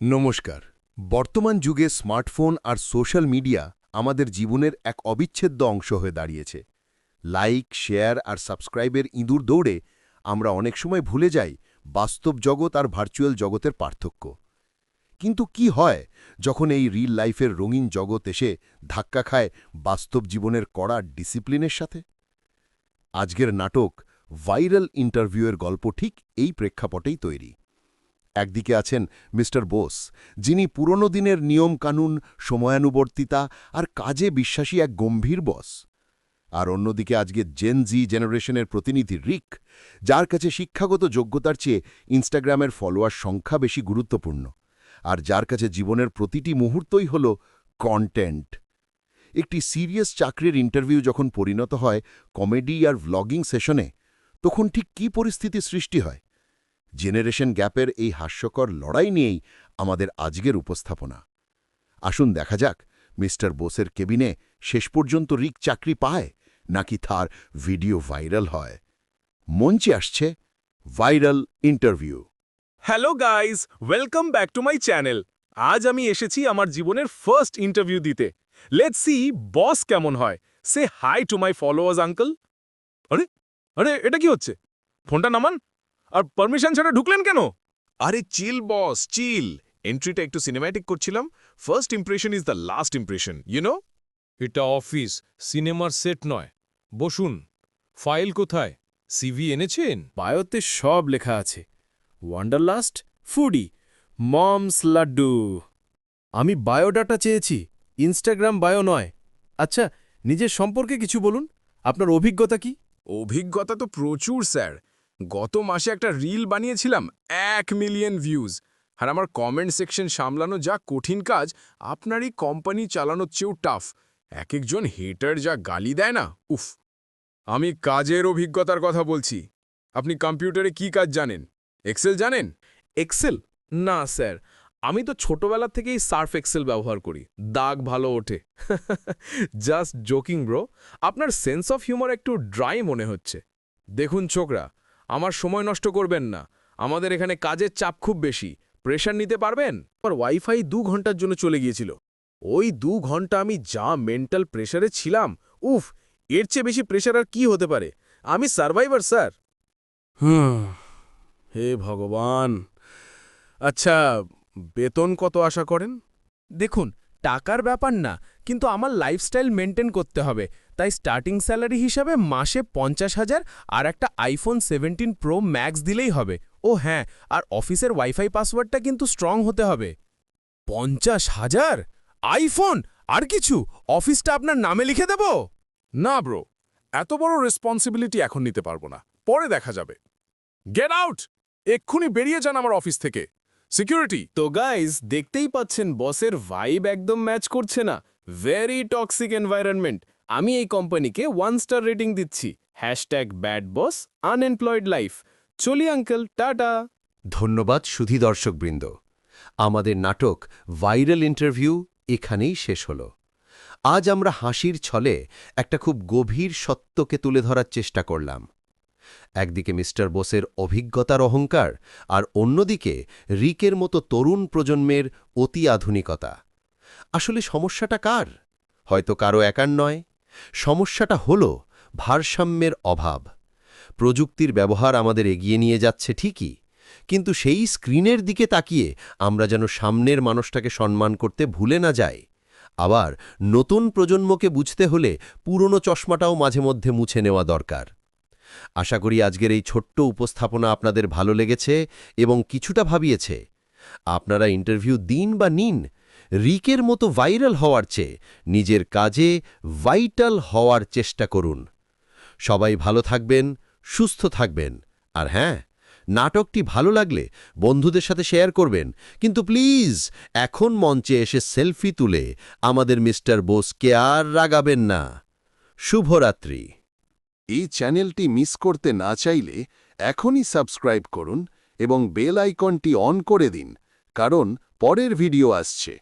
নমস্কার। বর্তমান যুগে স্মার্টফোন আর সোশ্যাল মিডিয়া আমাদের জীবনের এক অবিচ্ছেদ্য অংশ হয়ে দাঁড়িয়েছে। লাইক, শেয়ার আর সাবস্ক্রাইবের ইঁদুর দৌড়ে আমরা অনেক সময় ভুলে যাই বাস্তব জগৎ আর ভার্চুয়াল জগতের পার্থক্য। কিন্তু কি হয় যখন এই রিল লাইফের রঙিন জগৎ এসে ধাক্কা খায় বাস্তব জীবনের কড়া ডিসিপ্লিনের সাথে? আজকের নাটক ভাইরাল ইন্টারভিউয়ের গল্প ঠিক এই প্রেক্ষাপটেই তৈরি। একদিকে আছেন মিস্টার বোস, যিনি পুরনো দিনের নিয়মকানুন, সময়ানুবর্তিতা আর কাজে বিশ্বাসী এক গম্ভীর বস। আর অন্যদিকে আজকে জেন জি জেনারেশনের প্রতিনিধি রিক, যার কাছে শিক্ষাগত যোগ্যতার চেয়ে ইনস্টাগ্রামের ফলোয়ার সংখ্যা বেশি গুরুত্বপূর্ণ, আর যার কাছে জীবনের প্রতিটি মুহূর্তই হল কন্টেন্ট একটি সিরিয়াস চাকরির ইন্টারভিউ যখন পরিণত হয় কমেডি আর ভ্লগিং সেশনে তখন ঠিক কী পরিস্থিতি সৃষ্টি হয়? জেনারেশন গ্যাপের এই হাস্যকর লড়াই নিয়েই আমাদের আজকের উপস্থাপনা। আসুন দেখা যাক, মিস্টার বোসের কেবিনে শেষ পর্যন্ত রিক চাকরি পায়, নাকি তার ভিডিও ভাইরাল হয়। মঞ্চে আসছে viral interview. Hello guys welcome back to my channel. আজ আমি এসেছি আমার জীবনের ফার্স্ট ইন্টারভিউ দিতে। লেটস সি বস কেমন হয়। Say hi to my followers uncle আরে আরে, এটা কি হচ্ছে? ফোনটা নামান। আর পারমিশন ছাড়া ঢুকলেন কেন? আরে চিল বস চিল। এন্ট্রিটা একটু সিনেম্যাটিক করছিলাম। First impression is the last impression you know এটা অফিস সিনেমার সেট নয়। বসুন ফাইল কোথায়? সিভি এনেছেন? বায়োতে সব লেখা আছে। ওয়ান্ডারলাস্ট ফুডি মমস লাড্ডু আমি বায়োডাটা চেয়েছি ইনস্টাগ্রাম বায়ো নয়। আচ্ছা নিজের সম্পর্কে কিছু বলুন। আপনার অভিজ্ঞতা কি? অভিজ্ঞতা তো প্রচুর স্যার। গত মাসে একটা রিল বানিয়েছিলাম, এক মিলিয়ন ভিউজ। আর আমার কমেন্ট সেকশন সামলানো যা কঠিন কাজ, আপনারই কোম্পানি চালানোর চেয়েও টাফ। এক একজন হেটার যা গালি দেয় না, উফ। আমি কাজের অভিজ্ঞতার কথা বলছি। আপনি কম্পিউটারে কি কাজ জানেন? এক্সেল জানেন? এক্সেল? না, স্যার। আমি তো ছোটবেলা থেকেই সার্ফ এক্সেল ব্যবহার করি। দাগ ভালো ওঠে। Just joking, bro. আপনার সেন্স অফ হিউমার একটু ড্রাই মনে হচ্ছে। দেখুন, ছোকরা আমার সময় নষ্ট করবেন না। আমাদের এখানে কাজের চাপ খুব বেশি। প্রেশার নিতে পারবেন? আমার ওয়াইফাই দু ঘণ্টার জন্য চলে গিয়েছিল। ওই দু ঘণ্টা আমি যা মেন্টাল প্রেশারে ছিলাম উফ এর চেয়ে বেশি প্রেশার আর কি হতে পারে? আমি সার্ভাইভার স্যার হুম। হে ভগবান। আচ্ছা বেতন কত আশা করেন? দেখুন টাকার ব্যাপার না কিন্তু আমার লাইফস্টাইল মেনটেন করতে হবে। তাই স্টার্টিং স্যালারি হিসাবে মাসে পঞ্চাশ হাজার আর একটা আইফোন সেভেন্টিন প্রো ম্যাক্স দিলেই হবে। ও হ্যাঁ আর অফিসের ওয়াইফাই পাসওয়ার্ডটা কিন্তু স্ট্রং হতে হবে। পঞ্চাশ হাজার? আইফোন আর কিছু? অফিসটা আপনার নামে লিখে দেব? না ব্রো এত বড় রেসপন্সিবিলিটি এখন নিতে পারব না। পরে দেখা যাবে। গেট আউট এক্ষুনি বেরিয়ে যান আমার অফিস থেকে। সিকিউরিটি তো গাইজ দেখতেই পাচ্ছেন বসের ভাইব একদম ম্যাচ করছে না। ভেরি টক্সিক এনভায়রনমেন্ট আমি এই কোম্পানিকে ওয়ান স্টার রেটিং দিচ্ছি। Hashtag bad boss unemployed life চলি আঙ্কেল টাটা। ধন্যবাদ সুধী দর্শকবৃন্দ। আমাদের নাটক ভাইরাল ইন্টারভিউ এখানেই শেষ হল। আজ আমরা হাসির ছলে একটা খুব গভীর সত্যকে তুলে ধরার চেষ্টা করলাম। একদিকে মিস্টার বোসের অভিজ্ঞতার অহংকার আর অন্যদিকে রিকের মতো তরুণ প্রজন্মের অতি আধুনিকতা। আসলে সমস্যাটা কার? হয়তো কারও একার নয় সমস্যাটা হল ভারসাম্যের অভাব। প্রযুক্তির ব্যবহার আমাদের এগিয়ে নিয়ে যাচ্ছে ঠিকই, কিন্তু সেই স্ক্রিনের দিকে তাকিয়ে আমরা যেন সামনের মানুষটাকে সম্মান করতে ভুলে না যাই। আবার নতুন প্রজন্মকে বুঝতে হলে পুরনো চশমাটাও মাঝে মধ্যে মুছে নেওয়া দরকার। আশা করি আজকের এই ছোট্ট উপস্থাপনা আপনাদের ভালো লেগেছে এবং কিছুটা ভাবিয়েছে। আপনারা ইন্টারভিউ দিন বা নিন রিকের মতো ভাইরাল হওয়ার চেয়ে নিজের কাজে ভাইটাল হওয়ার চেষ্টা করুন। সবাই ভালো থাকবেন, সুস্থ থাকবেন। আর হ্যাঁ নাটকটি ভালো লাগলে বন্ধুদের সাথে শেয়ার করবেন। কিন্তু প্লিজ, এখন মঞ্চে এসে সেলফি তুলে আমাদের মিস্টার বোসকে আর রাগাবেন না। শুভরাত্রি। এই চ্যানেলটি মিস করতে না চাইলে এখনই সাবস্ক্রাইব করুন এবং বেল আইকনটি অন করে দিন, কারণ পরের ভিডিও আসছে।